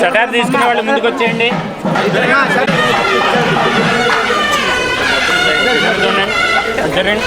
సెటార్ తీసుకునే వాళ్ళు ముందుకు వచ్చేయండి. చూడండి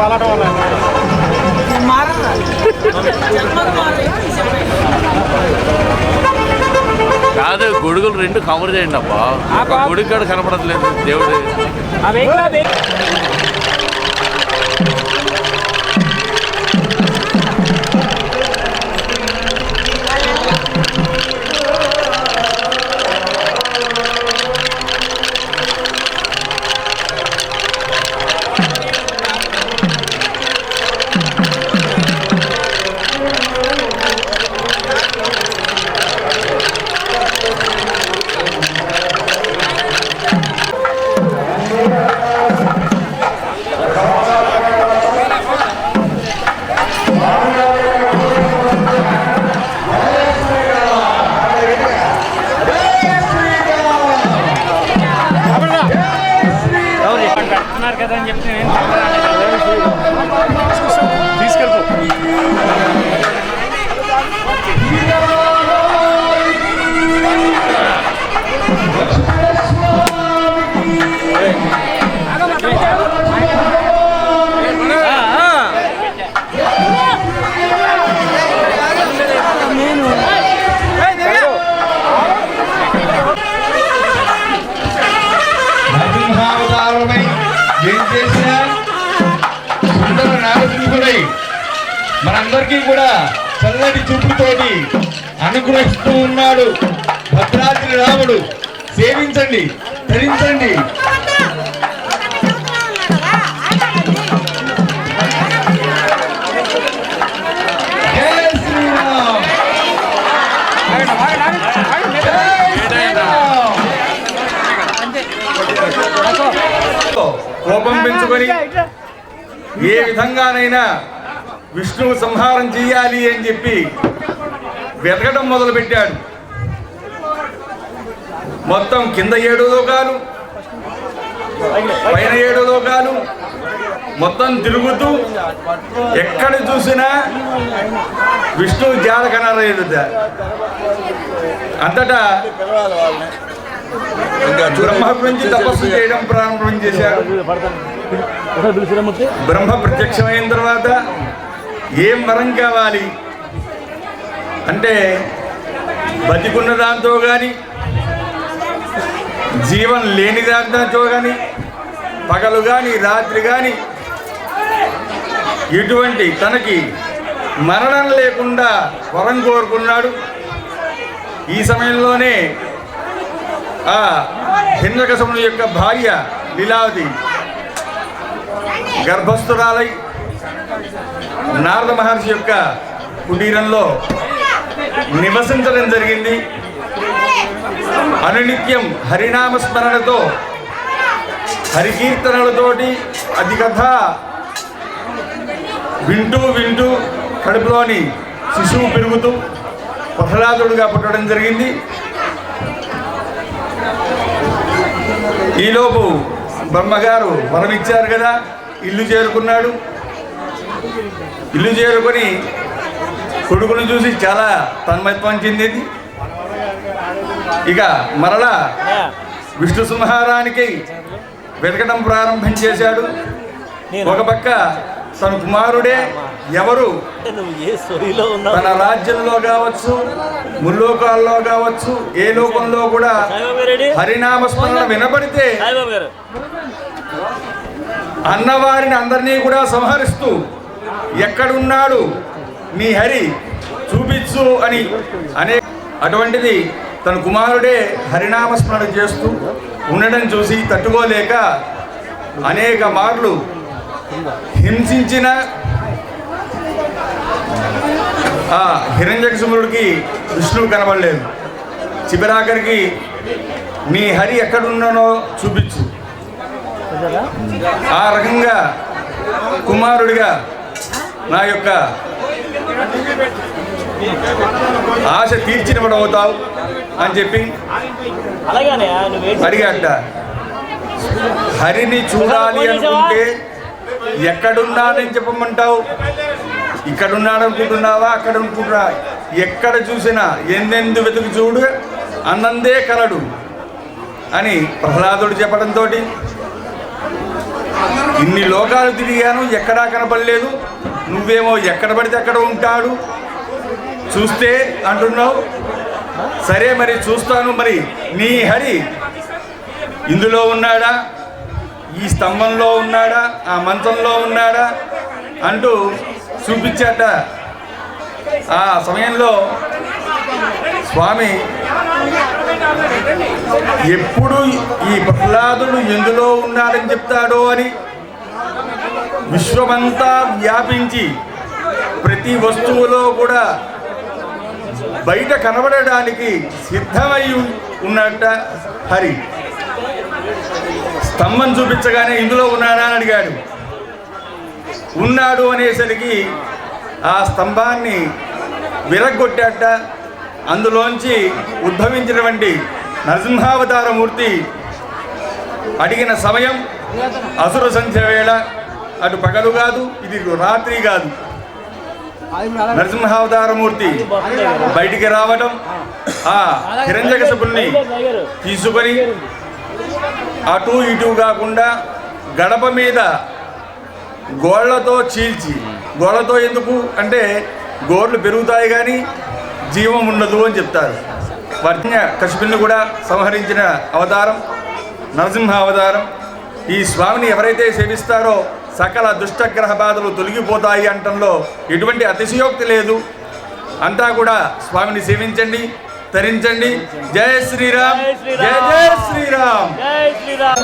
కోలాటం వల్ల కాదు గొడుగులు రెండు కవర్ చేయండి అబ్బా ఒక గుడి కాడ కనపడట్లేదు దేవుడు అనుగ్రహిస్తూ ఉన్నాడు. భద్రాద్రి రాముడు. సేవించండి ధరించండి. కోపం పెంచుకొని ఏ విధంగానైనా విష్ణువు సంహారం చేయాలి అని చెప్పి వెతకడం మొదలుపెట్టాడు. మొత్తం కింద ఏడు లోకాలు పైన ఏడు లోకాలు మొత్తం తిరుగుతూ ఎక్కడ చూసినా విష్ణువు జాడ కనలేదు అంతటా బ్రహ్మ గురించి తపస్సు చేయడం ప్రారంభం చేశాడు. బ్రహ్మ ప్రత్యక్షమైన తర్వాత ఏం వరం కావాలి? అంటే బతికున్న దాంతో కానీ జీవం లేని దాంతో కానీ పగలు కానీ రాత్రి కానీ ఇటువంటి తనకి మరణం లేకుండా వరం కోరుకున్నాడు. ఈ సమయంలోనే ఆ హిందకసముని యొక్క భార్య లీలావతి గర్భస్థురాలై నారద మహర్షి యొక్క కుటీరంలో నివసించడం జరిగింది. అనునిత్యం హరినామ స్మరణతో హరికీర్తనలతోటి అది కథ వింటూ వింటూ కడుపులోని శిశువు పెరుగుతూ ప్రహ్లాదుడుగా పుట్టడం జరిగింది. ఈలోపు బ్రహ్మగారు వరం ఇచ్చారు కదా ఇల్లు చేరుకున్నాడు. ఇల్లు చేరుకొని కొడుకును చూసి చాలా తన్మయత్వం చెందింది. ఇక మరలా విష్ణు సింహారానికి వెతకడం ప్రారంభం చేశాడు. ఒక పక్క తన కుమారుడే ఎవరు? తన రాజ్యంలో కావచ్చు ముల్లోకాల్లో కావచ్చు ఏ లోకంలో కూడా హరినామ స్మరణ వినబడితే అన్నవారిని అందరినీ కూడా సంహరిస్తూ ఎక్కడున్నాడు? నీ హరి చూపించు అని అనే అటువంటిది తన కుమారుడే హరినామస్మరణ చేస్తూ ఉండడం చూసి తట్టుకోలేక అనేక మార్లు హింసించిన ఆ విష్ణువు కనబడలేదు. చివరాఖరికి నీ హరి ఎక్కడున్నానో చూపించు. ఆ రకంగా కుమారుడిగా నా యొక్క ఆశ తీర్చినవాడు అవుతావు అని చెప్పి అడిగాట హరిని చూడాలి అనుకుంటే ఎక్కడున్నానని చెప్పమంటావు? ఇక్కడున్నాడు అనుకుంటున్నావా? అక్కడ అనుకుంటున్నా? ఎక్కడ చూసినా ఎందెందు వెతుకు చూడు అన్నందే కలడు అని ప్రహ్లాదుడు చెప్పడంతో ఇన్ని లోకాలు తిరిగాను ఎక్కడా కనపడలేదు. నువ్వేమో ఎక్కడ పడితే అక్కడ ఉంటాడు. చూస్తే అంటున్నావు. సరే మరి చూస్తాను మరి. నీ హరి ఇందులో ఉన్నాడా? ఈ స్తంభంలో ఉన్నాడా? ఆ మంచంలో ఉన్నాడా? అంటూ చూపించాట. ఆ సమయంలో స్వామి ఎప్పుడు ఈ ప్రహ్లాదుడు ఎందులో ఉన్నాడని చెప్తాడో అని విశ్వమంతా వ్యాపించి ప్రతి వస్తువులో కూడా బయట కనబడడానికి సిద్ధమై ఉన్నట్ట హరి. స్తంభం చూపించగానే ఇందులో ఉన్నాడా అని అడిగాడు. ఉన్నాడు అనేసరికి ఆ స్తంభాన్ని విరగొట్టాట అందులోంచి ఉద్భవించినటువంటి నరసింహావతారమూర్తి అడిగిన సమయం అసుర సంధ్య వేళ అటు పగలు కాదు ఇది రాత్రి కాదు. నరసింహావతారమూర్తి బయటికి రావటం ఆ హిరంజకశపుల్ని తీసుకొని అటు ఇటు కాకుండా గడప మీద గోళ్ళతో చీల్చి గోళ్ళతో ఎందుకు అంటే గోర్లు పెరుగుతాయి కానీ జీవం ఉండదు అని చెప్తారు. వర్జ్ఞ కశిపుల్ని కూడా సంహరించిన అవతారం నరసింహ అవతారం ఈ స్వామిని ఎవరైతే సేవిస్తారో సకల దుష్టగ్రహ బాధలు తొలగిపోతాయి అంటంలో ఎటువంటి అతిశయోక్తి లేదు. అంతా కూడా స్వామిని సేవించండి తరించండి. జయ శ్రీరామ్ జయ జయ శ్రీరామ్. శ్రీరామ్.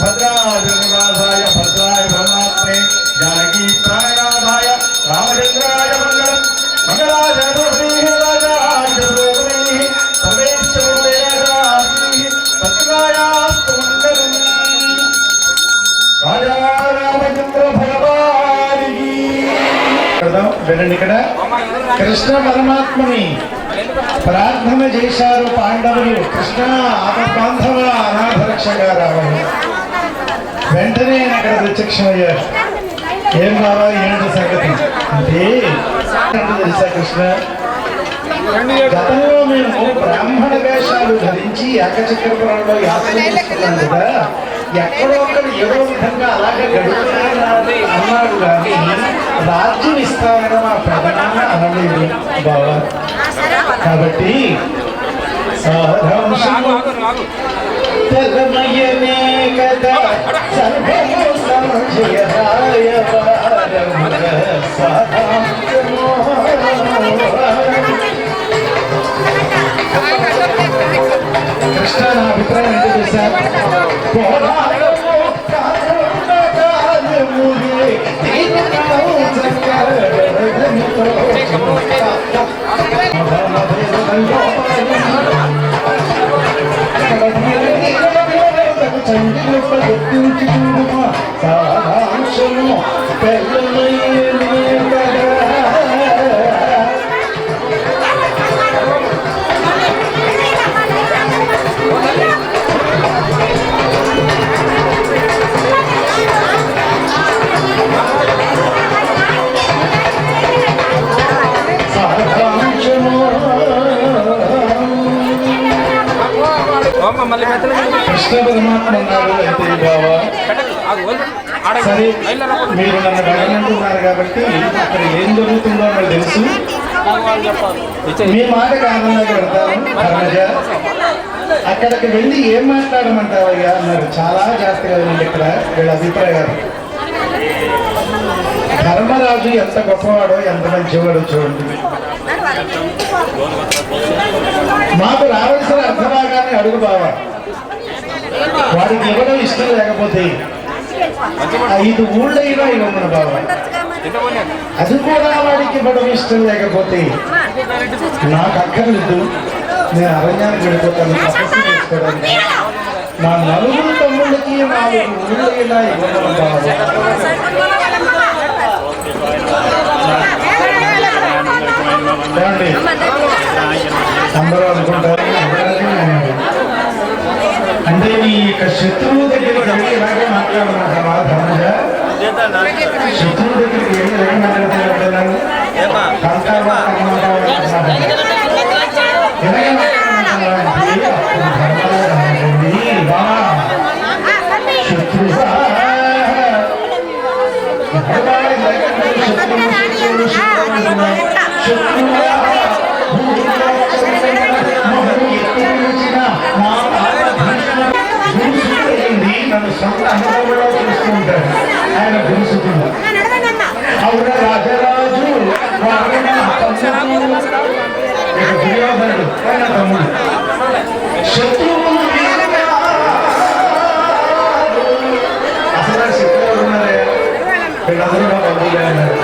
భద్రాజనివాసాయ భద్రాయ బ్రహ్మాత్మే జానకీ ప్రాణనాథాయ రామచంద్రాయ మంగళం. ఇక్కడ కృష్ణ పరమాత్మని ప్రార్థన చేశారు పాండవులు. కృష్ణ ఆపద్బాంధవ అనాథ రక్షగా రావాలి. వెంటనే ఆయన అక్కడ ప్రత్యక్షమయ్యారు ఏం బాబా ఏంటి సంగతి? అంటే తెలుసా కృష్ణ? గతంలో మేము బ్రాహ్మణ వేషాలు ధరించి ఏకచక్రపురంలో యాత్ర చేస్తున్నాం కదా. ఎక్కడో అక్కడ ఏదో విధంగా అలాగే గడుపుతున్నాడు అన్నారు కానీ రాజ్యం ఇస్తారని మా ప్రధాన అనలేదు బాబా కాబట్టి సారాంశము కదా సర్వము సంజయరాయ వారముగ ಅಷ್ಟೇ ನನ್ನ ಅಭಿಪ್ರಾಯ ಎಂದಿದೆ ಸರ್ I'm అయితే బాబా సరే మీరు నన్ను అడగనంటున్నారు కాబట్టి అక్కడ ఏం జరుగుతుందో నాకు తెలుసు. మీ మాట కారణంగా పెడతాను అక్కడికి వెళ్ళి ఏం మాట్లాడమంటావయ్యా అన్నారు. చాలా జాగ్రత్తగా ఉంది ఇక్కడ వీళ్ళ అభిప్రాయాలు ధర్మరాజు ఎంత గొప్పవాడో ఎంత మంచివాడో చూడండి. మాకు రావాల్సిన అర్థభాగాన్ని అడుగు బావా. వారికి ఇవ్వడం ఇష్టం లేకపోతే ఐదు ఊళ్ళైనా ఇవ్వమని బావా అది కూడా వాడికి ఇవ్వడం ఇష్టం లేకపోతే నాకు అక్కర్లేదు. నేను అరణ్యానికి వెళ్ళిపోతాను. తపస్సు చేసుకోవడానికి. నా నలుగురు తమ్ముళ్ళకి నాలుగు ఊళ్ళైనా ఇవ్వమని బావా అందరూ అనుకుంటారు? అంటే నీ యొక్క శత్రువు దగ్గరికి ఇలాగే మాట్లాడమంటావా ధర్మజ శత్రువు దగ్గరికి వెళ్ళి ఏం మాట్లాడతాను కంటావా కమ్మంటావా అంటున్నాడు. ఇలాగే మాట్లాడమంటావా అంటే అప్పుడు ధర్మరాజు అంటుంది, "వా, శత్రువా ఎవరివాడి దగ్గర శత్రువు, శత్రువు, శత్రువు అంటున్నావు. శత్రువా మొహం ఎత్తి పిలిచిన మా గురుసుకుంది నన్ను సొంత అనుభవంలో చూస్తుంటాడు ఆయన గురుసుకుంది ఆవిడ రాజరాజు వారిన తమ్ముడు ఇక దుర్యోధనుడు ఆయన తమ్ముడు శత్రువులు అసలు శత్రువులు ఉన్నారే వీళ్ళందరూ నా బంధువులే అన్నారు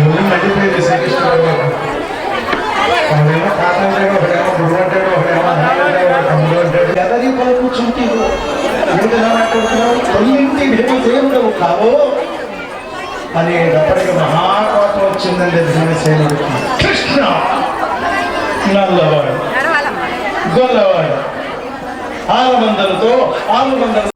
ఒళ్ళు మండిపోయింది శ్రీకృష్ణ ఒకడేమో తాత అంటాడు ఒకడేమో గురువు అంటాడు ఒకడేమో అన్నయ్య అంటాడు తమ్ముడు అంటాడు ఎదరి పలుకు చుట్టి తొమ్మిది వెను కావో అనేటప్పటికి మహాకోపం వచ్చిందండి కృష్ణ నల్లవాడు గొల్లవాడు. ఆరు మందలతో ఆరు మందల